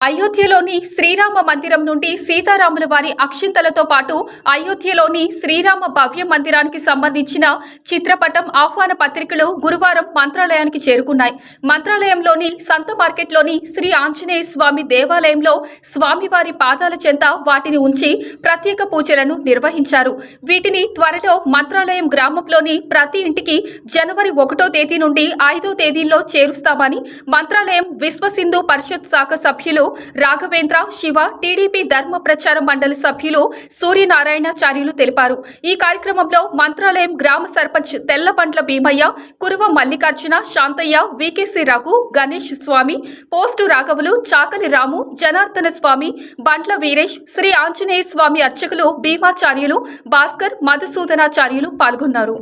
అయోధ్యలోని శ్రీరామ మందిరం నుండి సీతారాముల వారి అక్షింతలతో పాటు అయోధ్యలోని శ్రీరామ భవ్య మందిరానికి సంబంధించిన చిత్రపటం ఆహ్వాన పత్రికలు గురువారం మంత్రాలయానికి చేరుకున్నాయి. మంత్రాలయంలోని సంత మార్కెట్లోని శ్రీ ఆంజనేయ స్వామి దేవాలయంలో స్వామివారి పాదాల చెంత వాటిని ఉంచి ప్రత్యేక పూజలను నిర్వహించారు. వీటిని త్వరలో మంత్రాలయం గ్రామంలోని ప్రతి ఇంటికి జనవరి ఒకటో తేదీ నుండి ఐదో తేదీల్లో చేరుస్తామని మంత్రాలయం విశ్వసింధు పరిషత్ శాఖ సభ్యులు రాఘవేంద్ర శివ టీడీపీ ధర్మ ప్రచార మండలి సభ్యులు సూర్యనారాయణాచార్యులు తెలిపారు. ఈ కార్యక్రమంలో మంత్రాలయం గ్రామ సర్పంచ్ తెల్లపండ్ల భీమయ్య కురువ మల్లికార్జున శాంతయ్య వికేసి రఘు గణేష్ స్వామి పోస్టు రాఘవులు చాకలి రాము జనార్దన స్వామి బండ్ల వీరేష్ శ్రీ ఆంజనేయ స్వామి అర్చకులు భీమాచార్యులు భాస్కర్ మధుసూదనాచార్యులు పాల్గొన్నారు.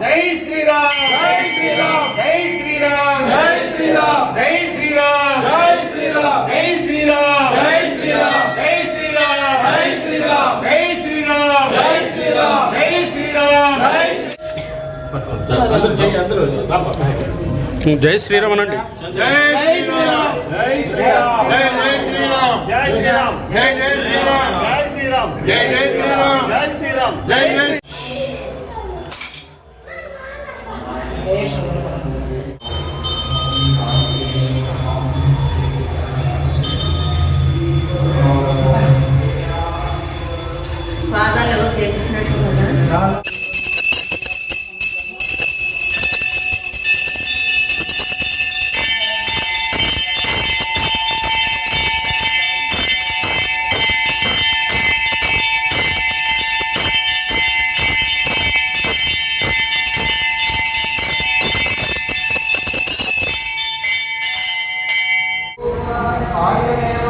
జై శ్రీరామ్ జై శ్రీరామ్ జై శ్రీరామ్ జై శ్రీరామ్ జై శ్రీరామ్ జై శ్రీరామ్ జై శ్రీరామ్ జై శ్రీరామ్ జై శ్రీరామ్ జై శ్రీరామ్ జై శ్రీరామ్ జై శ్రీరామ్ జై శ్రీరామ్ జై జై శ్రీరామ్ అనండి జై శ్రీరామ్ జై శ్రీరామ్ జై జై శ్రీరామ్ జై శ్రీరామ్ జై జై శ్రీరామ్ జై శ్రీరామ్ జై జై శ్రీరామ్ జై శ్రీరామ్ Thank you. ஆயிரம்